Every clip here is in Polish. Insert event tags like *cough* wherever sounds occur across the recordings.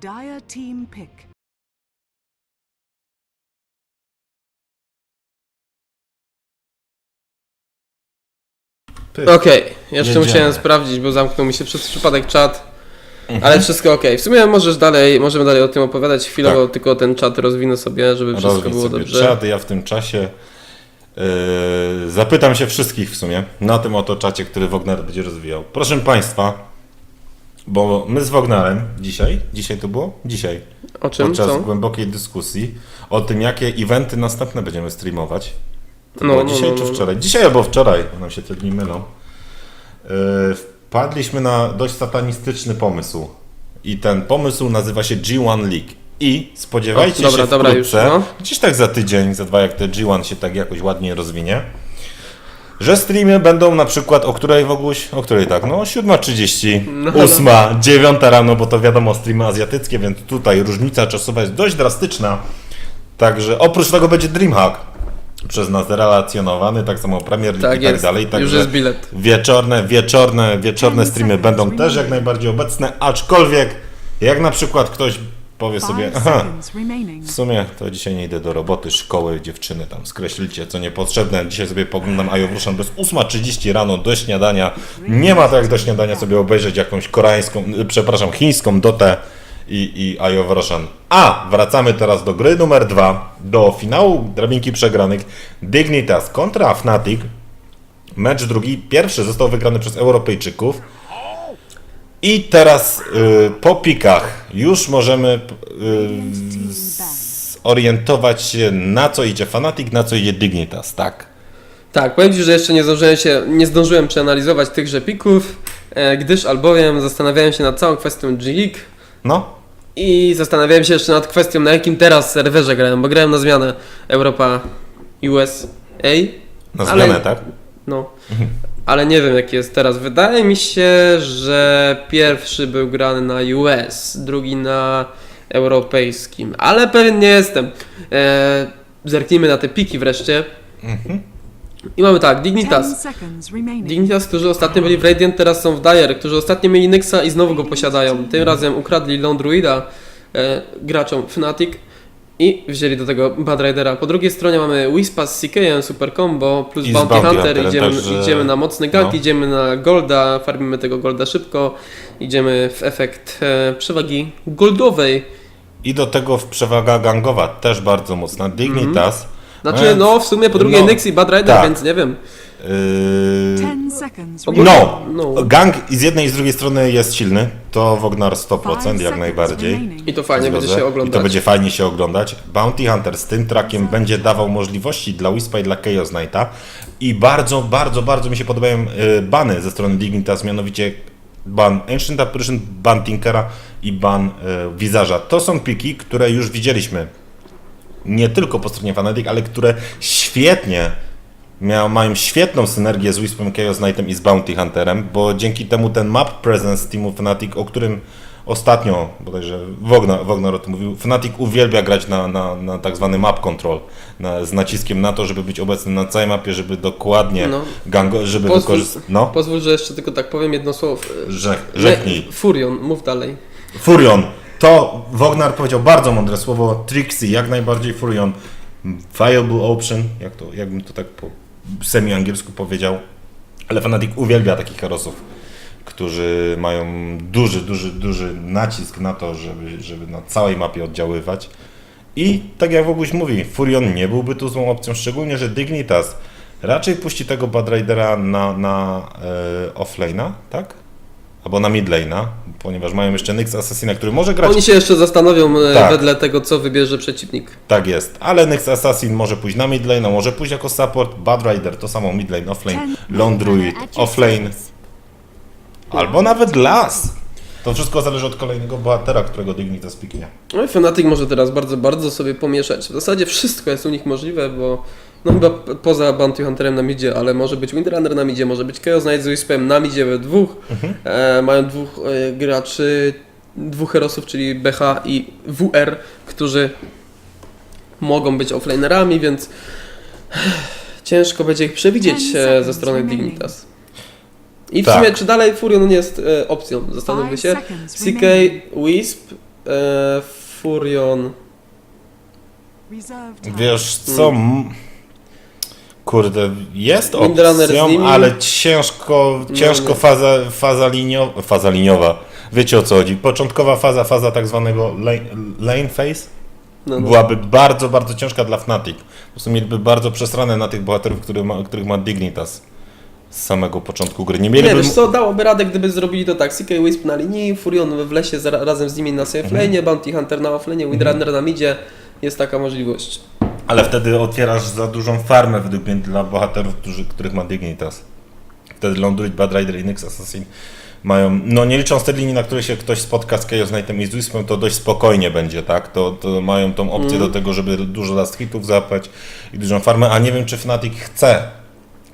Dire team pick. Okej, jeszcze Jedziemy. musiałem sprawdzić, bo zamknął mi się przez przypadek czat. Ale wszystko ok. W sumie możesz dalej, możemy dalej o tym opowiadać. Chwilowo Tak. tylko ten czat rozwinę sobie, żeby wszystko Rozwij było sobie dobrze. czat, ja w tym czasie yy, zapytam się wszystkich w sumie na tym oto czacie, który Wogner będzie rozwijał. Proszę Państwa, bo my z Wognerem dzisiaj, dzisiaj to było? Dzisiaj, O czym? podczas Co? głębokiej dyskusji o tym, jakie eventy następne będziemy streamować. To No, no, dzisiaj no, czy no. wczoraj? Dzisiaj albo wczoraj, bo nam się te dni mylą. Yy, wpadliśmy na dość satanistyczny pomysł. I ten pomysł nazywa się G1 League. I spodziewajcie O, dobra, się dobra, już, wkrótce, no. gdzieś tak za tydzień, za dwa, jak te G1 się tak jakoś ładnie rozwinie, że streamy będą na przykład o której w ogóle, o której tak, no 7.30, No, 8, 9 rano, bo to wiadomo streamy azjatyckie, więc tutaj różnica czasowa jest dość drastyczna. Także oprócz tego będzie Dreamhack przez nas relacjonowany, tak samo Premier League Tak i tak jest, dalej. już Także jest bilet. wieczorne, wieczorne, wieczorne streamy będą też jak najbardziej obecne, aczkolwiek jak na przykład ktoś powie sobie, aha, w sumie to dzisiaj nie idę do roboty, szkoły, dziewczyny tam skreślcie co niepotrzebne. Dzisiaj sobie poglądam Ajo Ruszan, to jest 8.30 rano do śniadania. Nie ma to jak do śniadania sobie obejrzeć jakąś koreańską, y, przepraszam, chińską dotę i, i Ajo. A, wracamy teraz do gry numer dwa, do finału drabinki przegranych Dignitas kontra Fnatic. Mecz drugi, pierwszy został wygrany przez Europejczyków. I teraz y, po pikach już możemy y, zorientować się na co idzie Fanatic, na co idzie Dignitas, tak? Tak, powiem Ci, że jeszcze nie zdążyłem się, nie zdążyłem przeanalizować tychże pików, e, gdyż albowiem zastanawiałem się nad całą kwestią G-League No, i zastanawiałem się jeszcze nad kwestią, na jakim teraz serwerze grałem, bo grałem na zmianę Europa USA. na Ale- zmianę, tak? No, ale nie wiem jaki jest teraz. Wydaje mi się, że pierwszy był grany na US, drugi na europejskim, ale pewien nie jestem. E, zerknijmy na te piki wreszcie. I mamy tak, Dignitas. Dignitas, którzy ostatnio byli w Radiant, teraz są w Dire, którzy ostatnio mieli Nyxa i znowu go posiadają. Tym razem ukradli Lone Druida e, graczom Fnatic i wzięli do tego Bad Ridera. Po drugiej stronie mamy Wispa z CK'em, super combo, plus Bounty, Bounty Hunter, idziemy, także- idziemy na mocny gag, no. idziemy na golda, farmimy tego golda szybko, idziemy w efekt e, przewagi goldowej. I do tego przewaga gangowa też bardzo mocna. Dignitas. Znaczy, mając- no w sumie po drugiej no, Nyx i Bad Rider, tak. więc nie wiem. Yy, no, no. gang i z jednej i z drugiej strony jest silny, to Wognar Five 100% jak najbardziej. I to fajnie będzie się I oglądać. to będzie fajnie się oglądać. Bounty Hunter z tym trakiem będzie dawał możliwości dla Wispa i dla Chaos Knighta. I bardzo, bardzo, bardzo mi się podobają y, bany ze strony Dignitas, mianowicie ban Ancient Apparition, ban Tinkera i ban y, Wizarza. To są piki, które już widzieliśmy nie tylko po stronie Fnatic, ale które świetnie miał, mają świetną synergię z Wispem Chaos Knightem i z Bounty Hunterem, bo dzięki temu ten map presence teamu Fnatic, o którym ostatnio, bodajże Wogner, Wogner o tym mówił, Fnatic uwielbia grać na, na, na tak zwany map control, na, z naciskiem na to, żeby być obecny na całej mapie, żeby dokładnie No. gango, żeby Pozwól- wykorzystać... No, Pozwól, że jeszcze tylko tak powiem jedno słowo. rzek, rzeknij. Furion, mów dalej. Furion. To Wognar powiedział bardzo mądre słowo. Trixie, jak najbardziej Furion. Viable option, jak to, jakbym to tak po semi-angielsku powiedział. Ale Fnatic uwielbia takich herosów, którzy mają duży, duży, duży nacisk na to, żeby, żeby na całej mapie oddziaływać. I tak jak Woguś mówi, Furion nie byłby tu złą opcją, szczególnie, że Dignitas raczej puści tego Bad Ridera na, na e, offlane'a, tak? Albo na midlane'a, ponieważ mają jeszcze Nyx Assassina, który może grać Oni się jeszcze zastanowią e, Tak. wedle tego, co wybierze przeciwnik. Tak jest, ale Nyx Assassin może pójść na midlane, może pójść jako support, Bad Rider to samo midlane, offlane, Lone Druid, offlane, albo nawet Las. To wszystko zależy od kolejnego bohatera, którego Dignitas piknie. No i Fnatic może teraz bardzo, bardzo sobie pomieszać. W zasadzie wszystko jest u nich możliwe, bo no chyba poza Bounty Hunterem na midzie, ale może być Windrunner na midzie, może być Chaos Knight z Wispem na midzie we dwóch. E, mają dwóch e, graczy, dwóch herosów, czyli BH i WR, którzy mogą być offlanerami, więc *sighs* ciężko będzie ich przewidzieć e, ze strony. Dignitas. I w Tak. sumie, czy dalej Furion nie jest e, opcją? Zastanówmy się. CK. Wisp, e, Furion. Wiesz co? m- Kurde, jest z opcją, ale ciężko, ciężko nie. faza, faza, linio, faza liniowa. Wiecie o co chodzi? Początkowa faza, faza tak zwanego lane, lane phase No, no. byłaby bardzo, bardzo ciężka dla Fnatic. Po prostu mieliby bardzo przesrane na tych bohaterów, których ma, których ma Dignitas z samego początku gry. Nie Nie, mieliby... wiesz co, dałoby radę, gdyby zrobili to tak. CK Wisp na linii, Furion w lesie zara- razem z nimi na safe Mhm. lane, Bounty Hunter na offlane, Windrunner na midzie. Jest taka możliwość. Ale wtedy otwierasz za dużą farmę według mnie dla bohaterów, którzy, których ma Dignitas. Wtedy Lone Druid, Bad Rider i Nyx Assassin mają, no nie licząc tej linii, na której się ktoś spotka z Chaos Knightem i z Wispem, to dość spokojnie będzie, tak? To, to mają tą opcję do tego, żeby dużo last hitów zapać i dużą farmę, a nie wiem, czy Fnatic chce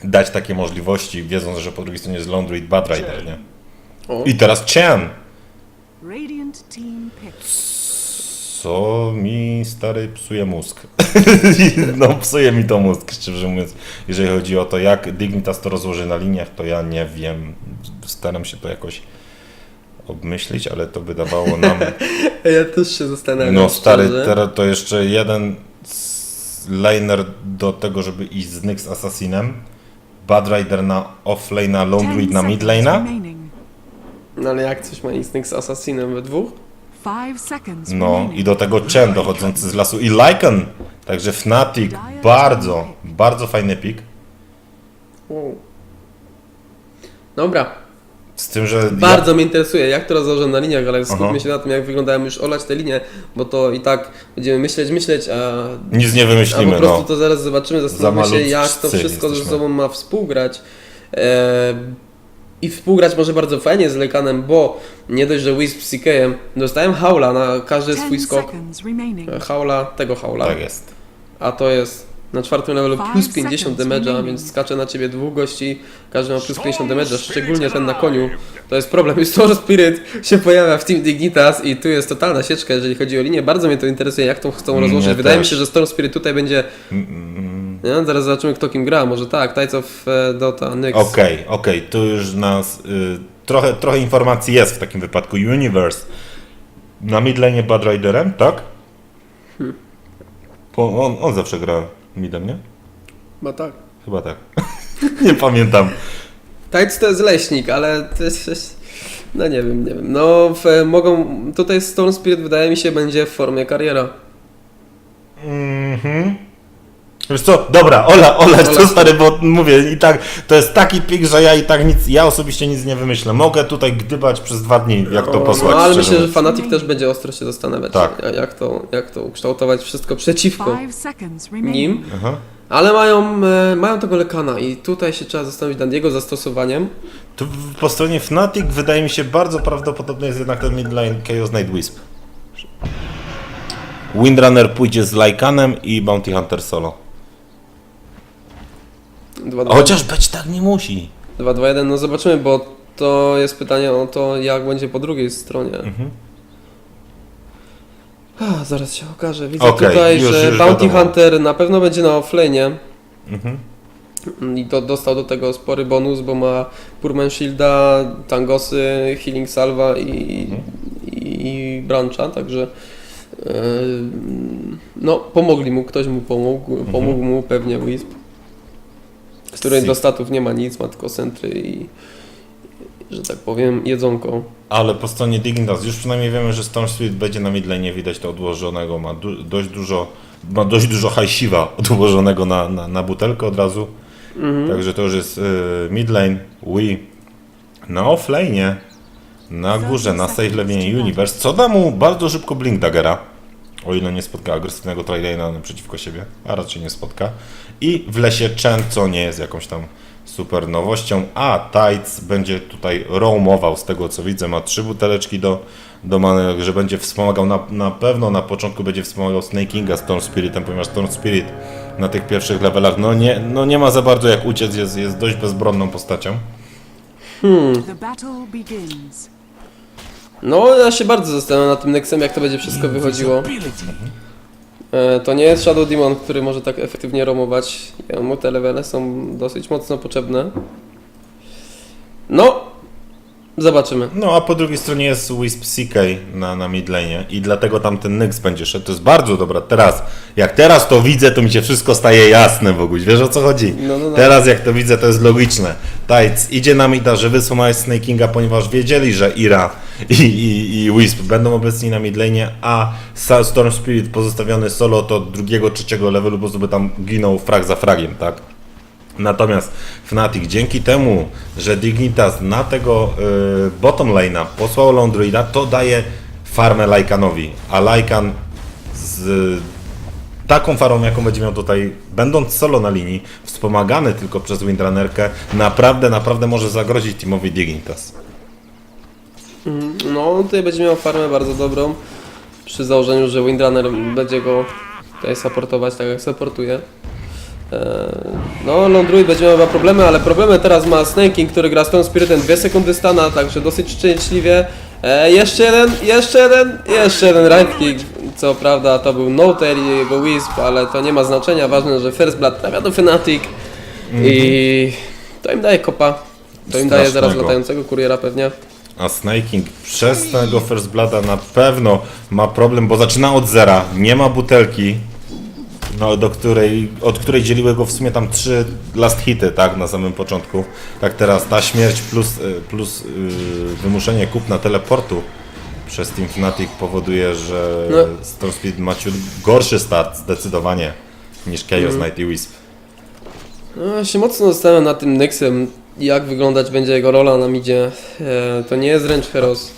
dać takie możliwości, wiedząc, że po drugiej stronie jest Lone Druid, Bad Rider, nie? O. I teraz Chen! Co mi stary psuje mózg. *laughs* no psuje mi to mózg, szczerze mówiąc. Jeżeli chodzi o to, jak Dignitas to rozłoży na liniach, to ja nie wiem. Staram się to jakoś obmyślić, ale to wydawało nam... *laughs* Ja też się zastanawiam. No stary, szczerze. teraz to jeszcze jeden laner do tego, żeby iść z Nyx Assassinem. Bad Rider na offlane'a, Lone Druid na midlane'a. No ale jak coś ma Instinct z Assassinem we dwóch? No i do tego Chen dochodzący z lasu i Lycan. Także Fnatic, bardzo, bardzo fajny pik. Wow. Dobra, Z tym, że bardzo mnie interesuje, jak to rozłożę na liniach, ale skupmy Aha. się na tym, jak wyglądają już olać te linie, bo to i tak będziemy myśleć, myśleć, a, ja nic nie a wymyślimy. po prostu No. to zaraz zobaczymy, zastanowimy się, jak to wszystko ze jesteśmy. sobą ma współgrać. E, I współgrać może bardzo fajnie z Lekanem, bo nie dość, że Wisp z CK-em dostałem haula na każdy swój skok. remaining. Haula, tego haula. Tak jest. A to jest na czwartym levelu plus 50 seconds damage'a, więc skacze na ciebie dwóch gości, każdy ma plus 50 damage'a, szczególnie ten na koniu. To jest problem. Już *laughs* Storm Spirit się pojawia w Team Dignitas i tu jest totalna sieczka, jeżeli chodzi o linię. Bardzo mnie to interesuje, jak to chcą rozłożyć. Wydaje mi się, że Storm Spirit tutaj będzie... Mm, Nie? Zaraz zobaczymy, kto kim gra. Może tak, Tides of e, Dota, Nyx. Okej, okej, tu już nas. Y, trochę, trochę informacji jest w takim wypadku. Universe na midlane Bad Riderem, tak? Hmm. Bo on, on zawsze gra midem, nie? Chyba tak. Chyba tak. *laughs* nie pamiętam. Tides to jest leśnik, ale to jest... No nie wiem, nie wiem. No w, mogą... Tutaj Storm Spirit wydaje mi się będzie w formie kariera. Mhm. Wiesz co, dobra, Ola, Ola, to stary, bo mówię i tak, to jest taki pik, że ja i tak nic, ja osobiście nic nie wymyślę. Mogę tutaj gdybać przez dwa dni, jak to posłać. No ale myślę, że mówiąc. fanatik też będzie ostro się zastanawiać, Tak. jak- jak, to, jak to ukształtować wszystko przeciwko Five seconds remaining. nim. Aha. Ale mają, e, mają tego lekana i tutaj się trzeba zastanowić nad jego zastosowaniem. Tu w- po stronie Fnatic wydaje mi się bardzo prawdopodobny jest jednak ten midline Chaos Knight Wisp. Windrunner pójdzie z Lycanem i Bounty Hunter solo. 2-2-1, Chociaż być tak nie musi. 2-2-1, no zobaczymy, bo to jest pytanie o to, jak będzie po drugiej stronie. Mhm. A, zaraz się okaże. Widzę Okej, tutaj, już- że już Bounty wiadomo. Hunter na pewno będzie na offlane'ie. Mhm. I dostał do tego spory bonus, bo ma Purman Shielda, Tangosy, Healing Salva i, Mhm. i, i Brancha, także e, no pomogli mu, ktoś mu pomógł, Mhm. pomógł mu pewnie Wisp, który Si. do statów nie ma nic, ma tylko centry i że tak powiem jedzonko. Ale po stronie Dignitas już przynajmniej wiemy, że Storm Spirit będzie na midlane, widać to odłożonego, ma du- dość dużo, ma dość dużo hajsiwa *laughs* odłożonego na, na, na butelkę od razu. Mhm. Także to już jest y, midlane, Wii, na offlane, na górze, na save levinie Universe, co da mu bardzo szybko Blink Daggera, o ile nie spotka agresywnego Tridana przeciwko siebie, a raczej nie spotka. I w lesie Chen, co nie jest jakąś tam super nowością, a Tides będzie tutaj roamował z tego co widzę, ma trzy buteleczki do, do many, że będzie wspomagał, na, na pewno na początku będzie wspomagał Snake Kinga Storm Spiritem, ponieważ Storm Spirit na tych pierwszych levelach, no nie, no nie ma za bardzo jak uciec, jest, jest dość bezbronną postacią. Begins. No ja się bardzo zastanawiam nad tym Nexem, jak to będzie wszystko wychodziło. E, To nie jest Shadow Demon, który może tak efektywnie romować. Mu te levele są dosyć mocno potrzebne. No, zobaczymy. No, a po drugiej stronie jest Wisp CK na, na midlane i dlatego tam ten Nyx będzie szedł. To jest bardzo dobra. Teraz, jak teraz to widzę, to mi się wszystko staje jasne w ogóle. Wiesz o co chodzi? No, no, no. Teraz jak to widzę, to jest logiczne. Tajc idzie na mida, że wysłał Snakinga, ponieważ wiedzieli, że Ira i, i, i Wisp będą obecni na midlane, a Storm Spirit pozostawiony solo to drugiego, trzeciego levelu, bo by tam ginął frag za fragiem, tak? Natomiast Fnatic dzięki temu, że Dignitas na tego y, bottom lane'a posłał Londruida, to daje farmę Lycanowi, a Lycan z taką farmą, jaką będzie miał tutaj, będąc solo na linii, wspomagany tylko przez Windrunnerkę, naprawdę, naprawdę może zagrozić teamowi Dignitas. No, tutaj będzie miał farmę bardzo dobrą. Przy założeniu, że Windrunner będzie go tutaj supportować tak jak supportuje. Eee, No, Londruid będzie miał problemy, ale problemy teraz ma Snake King, który gra Stone Spiritem 2 sekundy stana, także dosyć szczęśliwie. Eee, jeszcze jeden, jeszcze jeden, jeszcze jeden right kick. Co prawda to był no tail i jego Wisp, ale to nie ma znaczenia. Ważne, że First Blood trafia do Fnatic i to im daje kopa. To im daje zaraz Strasznego. latającego kuriera pewnie. A Snaking przez tego First Blooda na pewno ma problem, bo zaczyna od zera, nie ma butelki, no, do której, od której dzieliły go w sumie tam trzy last hity, tak, na samym początku. Tak teraz ta śmierć plus, y, plus yy, wymuszenie kupna teleportu przez Team Fnatic powoduje, że No. Storm Speed ma ciut gorszy start zdecydowanie niż Chaos Knight i Wisp. No, ja się mocno zastanawiam nad tym Nexem, jak wyglądać będzie jego rola na midzie. E, to nie jest wręcz Heros.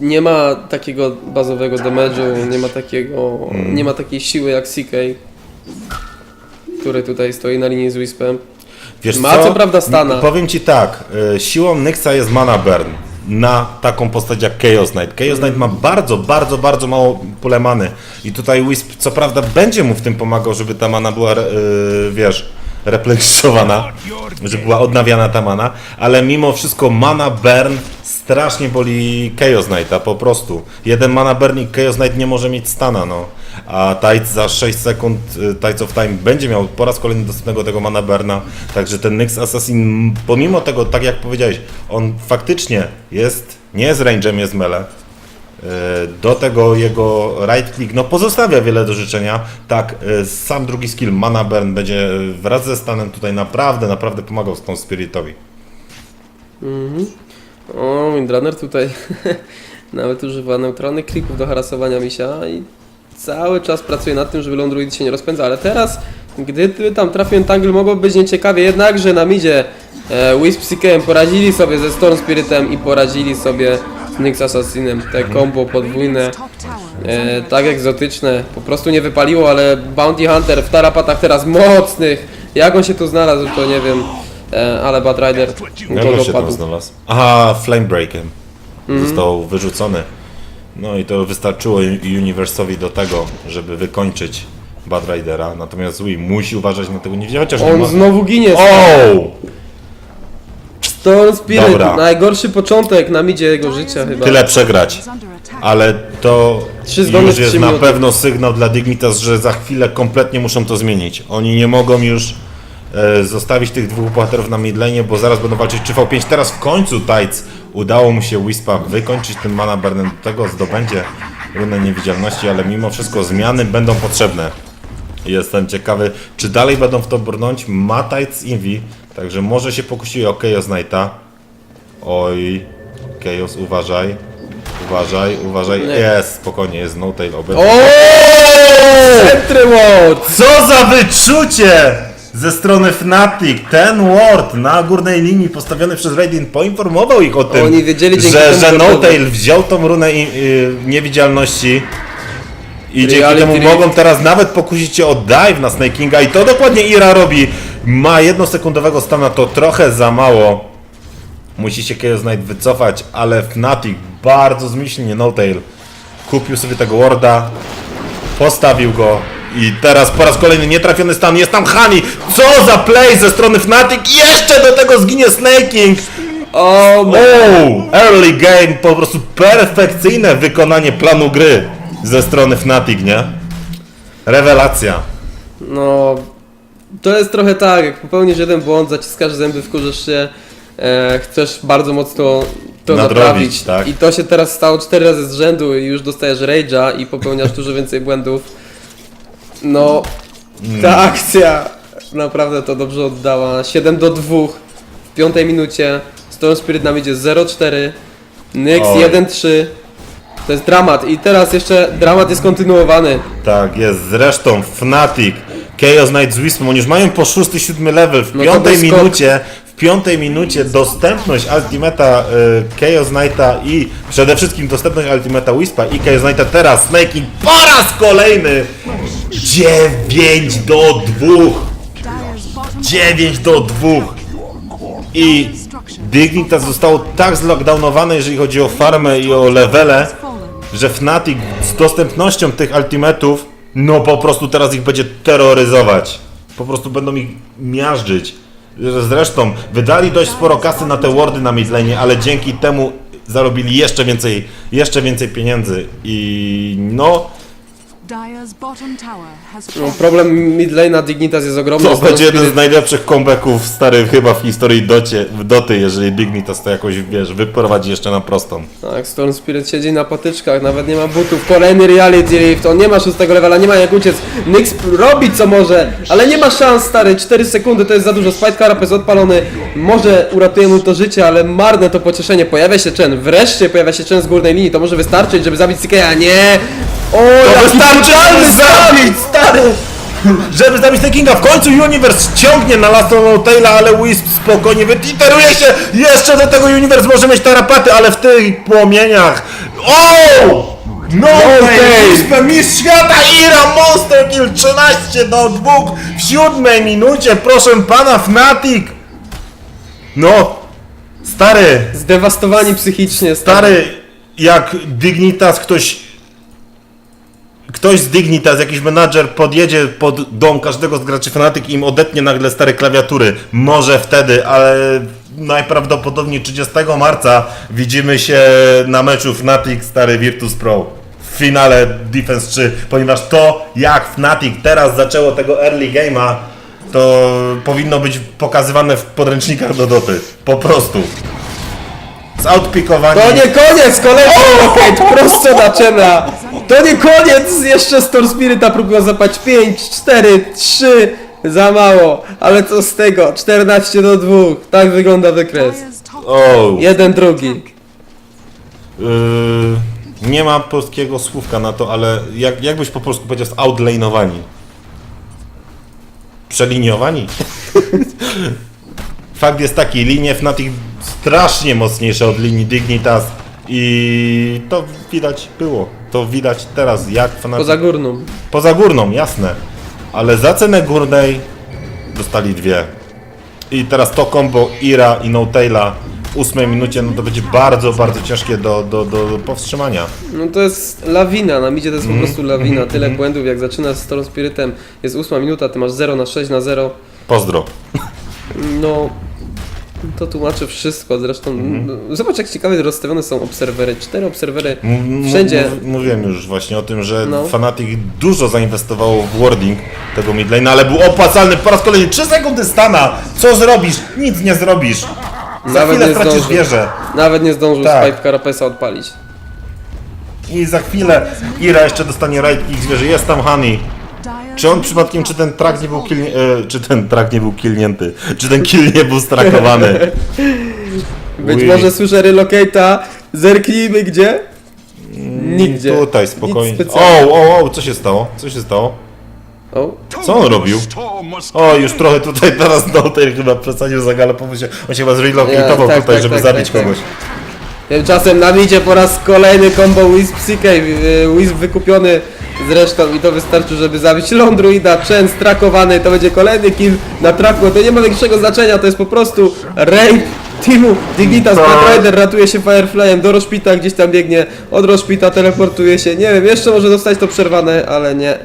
Nie ma takiego bazowego damage'u, nie ma takiego, nie ma takiej siły jak CK, który tutaj stoi na linii z Wispem. Wiesz Ma co prawda stana. Powiem ci tak, y, siłą Nyxa jest mana burn na taką postać jak Chaos Knight. Chaos Knight ma bardzo, bardzo, bardzo mało pole many i tutaj Wisp co prawda będzie mu w tym pomagał, żeby ta mana była, y, wiesz, repleniszowana, żeby była odnawiana ta mana, ale mimo wszystko mana burn strasznie boli Chaos Knighta, po prostu. Jeden mana burn i Chaos Knight nie może mieć stana, no. A Tides za 6 sekund y, Tides of Time będzie miał po raz kolejny dostępnego tego mana burna, także ten Nyx Assassin, pomimo tego, tak jak powiedziałeś, on faktycznie jest, nie jest range'em, jest mele. Y, Do tego jego right click no pozostawia wiele do życzenia. Tak, y, sam drugi skill Mana Burn będzie wraz ze stanem tutaj naprawdę, naprawdę pomagał Stone Spiritowi. O, Windrunner tutaj *laughs* nawet używa neutralnych klików do harasowania misia i cały czas pracuje nad tym, żeby Londruid się nie rozpędza, ale teraz, gdy tam trafił Tangle, mogło być nieciekawie, jednakże na midzie e, Wisp Seekerem poradzili sobie ze Storm Spiritem i poradzili sobie z Nyx Assassinem, te combo podwójne. E, tak egzotyczne, po prostu nie wypaliło, ale Bounty Hunter w tarapatach teraz mocnych. Jak on się tu znalazł, to nie wiem, e, ale Bad Rider Jak go on się tam znalazł? Aha, Flame Breakiem. Został wyrzucony. No i to wystarczyło Uni- Universowi do tego, żeby wykończyć Bad Ridera. Natomiast Zui musi uważać na tego nie chociaż nie On ma... znowu ginie. O! Storm Spirit, Dobra. najgorszy początek na midzie jego życia chyba. Tyle przegrać. Ale to Trzy zgony już w jest trzy na minuty. pewno sygnał dla Dignitas, że za chwilę kompletnie muszą to zmienić. Oni nie mogą już e, zostawić tych dwóch bohaterów na midlane, bo zaraz będą walczyć 3v5. Teraz w końcu Tides udało mu się Wispa wykończyć tym mana burnem. Do tego zdobędzie runę niewidzialności, ale mimo wszystko zmiany będą potrzebne. Jestem ciekawy, czy dalej będą w to brnąć. Ma Tides Invi, także może się pokusi o Chaos Knighta. Oj, Chaos, uważaj. Uważaj, uważaj. Jest, spokojnie, jest no tail obecny. Centry! Co za wyczucie ze strony Fnatic! Ten ward na górnej linii postawiony przez Radiant poinformował ich o tym, Oni wiedzieli dzięki że, temu, że że no to- tail wziął tą runę i, y, niewidzialności i dzięki Reality temu mogą teraz nawet pokusić się o dive na Snakinga i to dokładnie Ira robi. Ma jednosekundowego stana, to trochę za mało. Musi się Chaos Knight wycofać, ale Fnatic bardzo zmyślnie no tail kupił sobie tego warda, postawił go i teraz po raz kolejny nietrafiony stan, jest tam Hani, co za play ze strony Fnatic, jeszcze do tego zginie Snaking, O, oh, early game, po prostu perfekcyjne wykonanie planu gry ze strony Fnatic, nie? Rewelacja. No, To jest trochę tak, jak popełnisz jeden błąd, zaciskasz zęby, wkurzysz się, e, chcesz bardzo mocno to Nadrobić, naprawić. tak. I to się teraz stało cztery razy z rzędu i już dostajesz rage'a i popełniasz dużo więcej błędów. No, Mm. ta akcja naprawdę to dobrze oddała. 7 do 2 w piątej minucie. Storm Spirit nam idzie 0-4. Nyx Oj. 1-3. To jest dramat i teraz jeszcze dramat jest kontynuowany. Tak, jest. Zresztą Fnatic, Chaos Knight z Wispem, oni już mają po 6-7 level. W No piątej minucie, w piątej minucie dostępność Ultimata y, Chaos Knighta i przede wszystkim dostępność Ultimata Wispa i Chaos Knighta teraz Snaking po raz kolejny 9 do 2. Dyer's bottom 9 do 2. I Dignitas zostało tak zlockdownowane, jeżeli chodzi o farmę i o levele, że Fnatic z dostępnością tych ultimatów, no po prostu teraz ich będzie terroryzować. Po prostu będą ich miażdżyć. Zresztą wydali dość sporo kasy na te wardy na midlane, ale dzięki temu zarobili jeszcze więcej, jeszcze więcej pieniędzy. I no, Dyer's bottom tower has No, problem midlane'a Dignitas jest ogromny. to będzie jeden z najlepszych comebacków stary chyba w historii docie, w Doty, jeżeli Dignitas to jakoś, wiesz, wyprowadzi jeszcze na prostą. Tak, Storm Spirit siedzi na patyczkach, nawet nie ma butów. Kolejny reality lift, on nie ma szóstego levela, nie ma jak uciec. Nyx robi co może, ale nie ma szans, stary. 4 sekundy to jest za dużo. Spite Carap jest odpalony. Może uratuje mu to życie, ale marne to pocieszenie. Pojawia się Chen, wreszcie pojawia się Chen z górnej linii. To może wystarczyć, żeby zabić CK, a nie! O, To wystarczy, żeby zabić, stary! *laughs* Żeby zabić ten Kinga, w końcu Universe ciągnie na Last of Taila, ale Wisp spokojnie wytiteruje się! Jeszcze do tego Universe może mieć tarapaty, ale w tych płomieniach... O! No! Wispem, mistrz świata, Ira, Monster Kill 13 do 2 w siódmej minucie, proszę pana, Fnatic! No, stary, Zdewastowani psychicznie, stary. Stary, jak Dignitas ktoś. Ktoś z Dignitas, jakiś menadżer podjedzie pod dom każdego z graczy Fnatic i im odetnie nagle stare klawiatury. Może wtedy, ale najprawdopodobniej 30 marca widzimy się na meczu Fnatic stary Virtus Pro w finale Defense 3, ponieważ to jak Fnatic teraz zaczęło tego early game'a, to powinno być pokazywane w podręcznikach do Doty. Po prostu. Z outpickowaniem. To nie koniec, kolejny rocket, prosto na Chena. To nie koniec, jeszcze Storm Spirita próbują zapać 5, 4, 3, za mało. Ale co z tego, 14 do 2, tak wygląda wykres. O, Jeden, drugi. yy, nie ma polskiego słówka na to, ale jak, jakbyś po polsku powiedział z outlane'owani? Przeliniowani? *laughs* Fakt jest taki, linie Fnatic strasznie mocniejsze od linii Dignitas i to widać było. To widać teraz, jak Fnatic... Poza górną. Poza górną, jasne. Ale za cenę górnej dostali dwie. I teraz to combo Ira i No Taila w ósmej minucie, no to będzie bardzo, bardzo ciężkie do, do, do powstrzymania. No to jest lawina, na midzie to jest po Mhm. prostu lawina. Tyle błędów, jak zaczyna z Storm Spiritem, jest 8 minuta, ty masz 0 na 6 na 0. Pozdro. No, to tłumaczy wszystko. Zresztą, Mhm. no, zobacz jak ciekawie rozstawione są obserwery. Cztery obserwery wszędzie. Mówiłem już właśnie o tym, że No. Fnatic dużo zainwestowało w wording tego midlane, ale był opłacalny po raz kolejny. 3 sekundy stana! Co zrobisz? Nic nie zrobisz. Za Nawet chwilę stracisz zdążył. wieżę. Nawet nie zdążył Tak. Spike Carapesa odpalić. I za chwilę Ira jeszcze dostanie right kick zwierzę. Jest tam Honey. Czy on przypadkiem, czy ten track nie był kilnie, e, czy ten track nie był killnięty? Czy ten kill nie był strakowany? *laughs* Być Ui. może słyszę relocate'a. Zerknijmy gdzie? Nigdzie. Tutaj Nic spokojnie. specjalnego. O, o, o, co się stało? Co się stało? O, Co on robił? O, już trochę tutaj teraz no tutaj chyba przesadził za galę, się, on się chyba zrelocatował Ja, tak, tutaj, tak, żeby tak, zabić tak, kogoś. Tymczasem nam idzie po raz kolejny combo Wisp CK. y, Wisp wykupiony zresztą i to wystarczy, żeby zabić Londruida. Chen strakowany, to będzie kolejny kill na traku. To nie ma większego znaczenia, to jest po prostu rape teamu Dignitas. Tak. Black Rider ratuje się Fireflyem do Roszpita, gdzieś tam biegnie. Od Roszpita teleportuje się. Nie wiem, jeszcze może dostać to przerwane, ale nie.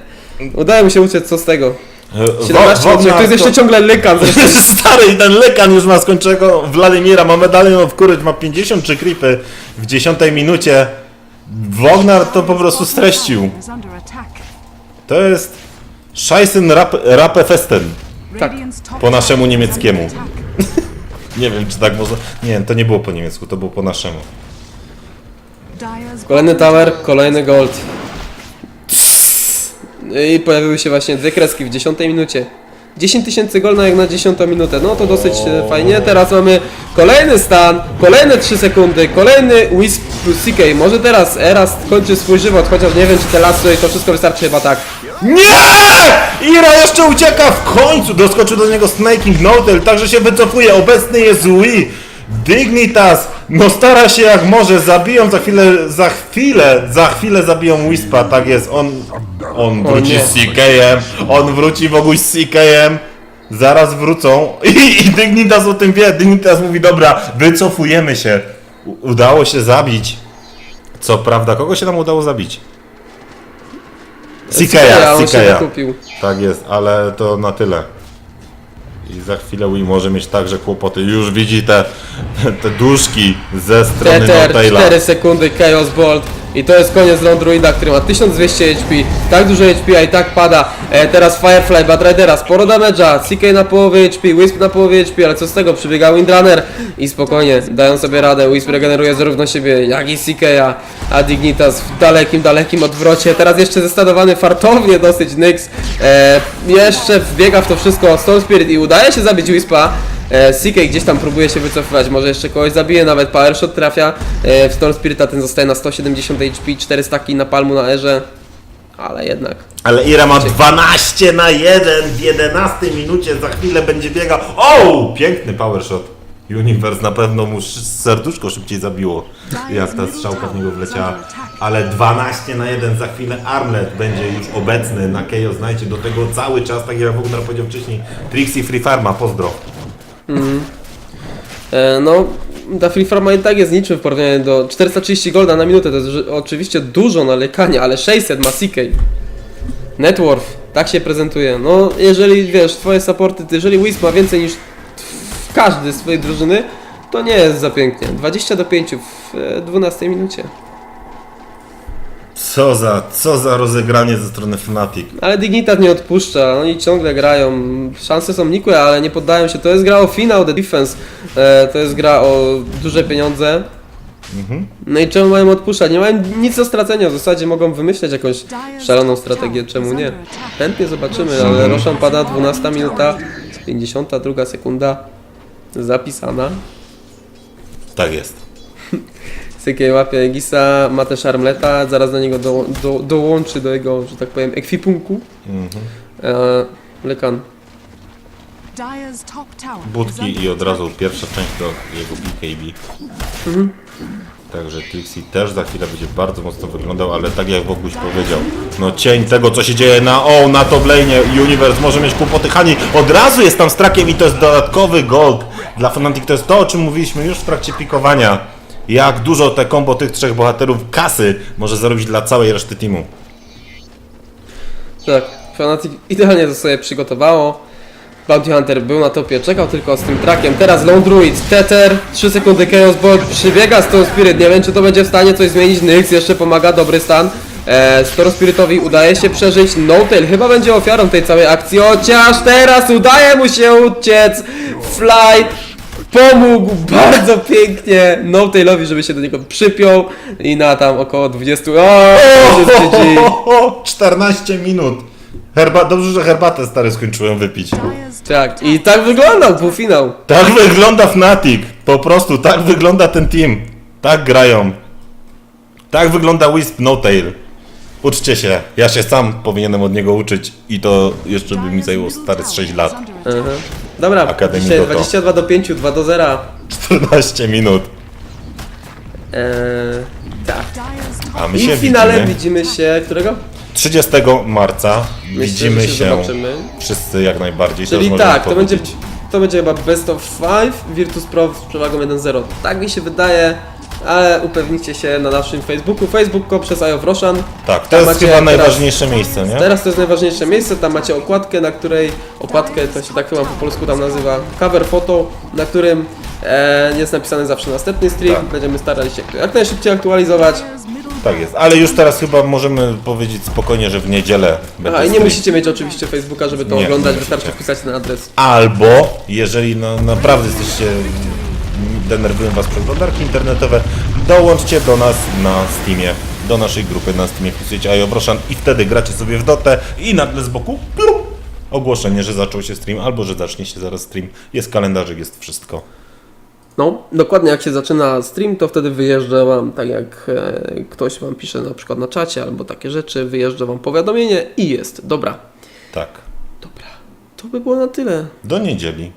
Udaje mi się uciec, co z tego? E, 17 Wo- odcinek, to jest jeszcze ciągle *laughs* zresztą. Stary, i ten lekan już ma skończonego Wladimira, ma medalion of courage, ma 53 creepy w 10 minucie. Wognar to po prostu streścił. To jest Scheißen Rap, Rapefesten. Tak. Po naszemu niemieckiemu. *laughs* Nie wiem, czy tak można... Nie, to nie było po niemiecku, to było po naszemu. Kolejny tower kolejny gold. I pojawiły się właśnie dwie kreski w 10 minucie. 10 tysięcy golda jak na 10 minutę, no to dosyć e, fajnie. Teraz mamy kolejny stan, kolejne 3 sekundy, kolejny Wisp plus CK. Może teraz Eras kończy swój żywot, chociaż nie wiem czy te lasy i to wszystko wystarczy chyba tak. Nie! Ira jeszcze ucieka w końcu! Doskoczył do niego Snaking Notel, także się wycofuje. Obecny jest Wii. Dignitas, no stara się jak może, zabiją za chwilę, za chwilę, za chwilę zabiją Wispa, tak jest, on, on wróci nie. z CK-em, on wróci w ogóle z CK-em, zaraz wrócą *laughs* i, i Dignitas o tym wie, Dignitas mówi, dobra, wycofujemy się, U, udało się zabić, co prawda, kogo się nam udało zabić? CK-a, on się CK-a. wykupił. Tak jest, ale to na tyle. I za chwilę Wii może mieć także kłopoty. Już widzi te, te duszki ze strony Tether, Notela. 4 sekundy, Chaos Bolt i to jest koniec Lord Druida, który ma 1200 HP, tak dużo HP, a i tak pada. E, teraz Firefly, Bad Ridera, sporo damage'a, CK na połowie HP, Wisp na połowie HP, ale co z tego, przybiega Windrunner i spokojnie, dają sobie radę, Wisp regeneruje zarówno siebie, jak i CK, a, a Dignitas w dalekim, dalekim odwrocie. Teraz jeszcze zestadowany fartownie dosyć Nyx, e, jeszcze wbiega w to wszystko Stone Spirit i udaje się zabić Wispa. E, CK gdzieś tam próbuje się wycofywać, może jeszcze kogoś zabije, nawet Power Shot trafia e, w Storm Spirita, ten zostaje na 170 HP, 4 staki na palmu na erze, ale jednak. Ale Ira ma 12 na 1 w 11 minucie, za chwilę będzie biegał. O! Piękny power shot. Universe na pewno mu sz- serduszko szybciej zabiło, jak ta strzałka w niego wleciała. Ale 12 na 1 za chwilę Armlet będzie już obecny na Chaos Znajdzie do tego cały czas, tak jak Wogner powiedział wcześniej, Trixie Free Farma, pozdro. E, no, ta Free Farma i tak jest niczym w porównaniu do 430 golda na minutę, to jest oczywiście dużo nalegania, ale 600 ma CK. Networth, tak się prezentuje. No, jeżeli wiesz, twoje supporty, jeżeli Wisp ma więcej niż każdy z swojej drużyny, to nie jest za pięknie. 20 do 5 w e, 12 minucie. Co za, co za rozegranie ze strony Fnatic. Ale Dignitas nie odpuszcza, oni ciągle grają. Szanse są nikłe, ale nie poddają się. To jest gra o finał The Defense. E, to jest gra o duże pieniądze. No i czemu mają odpuszczać? Nie mają nic do stracenia. W zasadzie mogą wymyśleć jakąś szaloną strategię. Czemu nie? Chętnie zobaczymy, ale Roshan pada 12 minuta, 52 sekunda. Zapisana. Tak jest. *laughs* Sykiej łapie Egisa, ma też Armleta, zaraz do niego do, do, dołączy do jego, że tak powiem, ekwipunku. E, Lekan. Budki i od razu pierwsza część do jego BKB. Także Trixie też za chwilę będzie bardzo mocno wyglądał, ale tak jak Boguś powiedział, no cień tego co się dzieje na o, na top lane, Universe może mieć kłopoty, Hani od razu jest tam z trakiem i to jest dodatkowy gold dla Fnatic, to jest to o czym mówiliśmy już w trakcie pikowania. Jak dużo te kombo tych trzech bohaterów kasy może zarobić dla całej reszty teamu. Tak, Fnatic idealnie to sobie przygotowało. Bounty Hunter był na topie, czekał tylko z tym trakiem. Teraz Lone Druid, Tether, 3 sekundy Chaos Bolt, przybiega Storm Spirit. Nie wiem, czy to będzie w stanie coś zmienić. Nyx jeszcze pomaga, dobry stan. E, Storm Spiritowi udaje się przeżyć. No-Tail chyba będzie ofiarą tej całej akcji, chociaż teraz udaje mu się uciec. Fly pomógł bardzo pięknie No-Tailowi, żeby się do niego przypiął i na tam około 20... O, będzie GG. O, 14 minut. Herba, dobrze, że herbatę stary skończyłem wypić. Tak, i tak wyglądał półfinał. Tak wygląda Fnatic. Po prostu tak wygląda ten team. Tak grają. Tak wygląda Wisp No Tail. Uczcie się. Ja się sam powinienem od niego uczyć i to jeszcze by mi zajęło stary z tower 6 is lat. Dobra, Akademii dzisiaj Dota. 22 do 5, 2 do 0. 14 minut. Eee, tak. A my I się w finale widzimy widzimy się, którego? 30 marca. Widzimy że się zobaczymy. wszyscy jak najbardziej. to Czyli możemy tak, to będzie, powiedzieć. to będzie chyba best of 5, Virtus Pro z przewagą 1-0. Tak mi się wydaje, ale upewnijcie się na naszym Facebooku. Facebook przez Roshan. Tak, to Tam jest macie chyba teraz- najważniejsze miejsce, nie? Teraz to jest najważniejsze miejsce, tam macie okładkę, na której, okładkę to się tak chyba po polsku tam nazywa, cover photo, na którym e, jest napisany zawsze następny stream, Tak. będziemy starali się jak najszybciej aktualizować. Tak jest, ale już teraz chyba możemy powiedzieć spokojnie, że w niedzielę będzie A i nie stream. musicie mieć oczywiście Facebooka, żeby to Nie, oglądać, nie wystarczy musicie. wpisać ten adres. Albo, jeżeli no, naprawdę jesteście, denerwują Was przeglądarki internetowe, dołączcie do nas na Steamie, do naszej grupy na Steamie, wpisujecie Ajobroshan i wtedy gracie sobie w dotę i nagle z boku plum, ogłoszenie, że zaczął się stream, albo że zacznie się zaraz stream. Jest kalendarzyk, jest wszystko. No, dokładnie jak się zaczyna stream, to wtedy wyjeżdża Wam, tak jak e, ktoś Wam pisze na przykład na czacie albo takie rzeczy, wyjeżdża Wam powiadomienie i jest. Dobra. Tak. Dobra. To by było na tyle. Do niedzieli.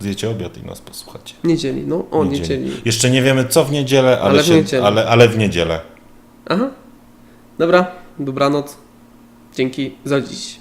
Zjecie obiad i nas posłuchacie. Niedzieli, no o Niedzieli. niedzieli. Jeszcze nie wiemy co w niedzielę, ale, Ale w się, niedzielę. ale, ale w niedzielę. Aha. Dobra, dobranoc. Dzięki za dziś.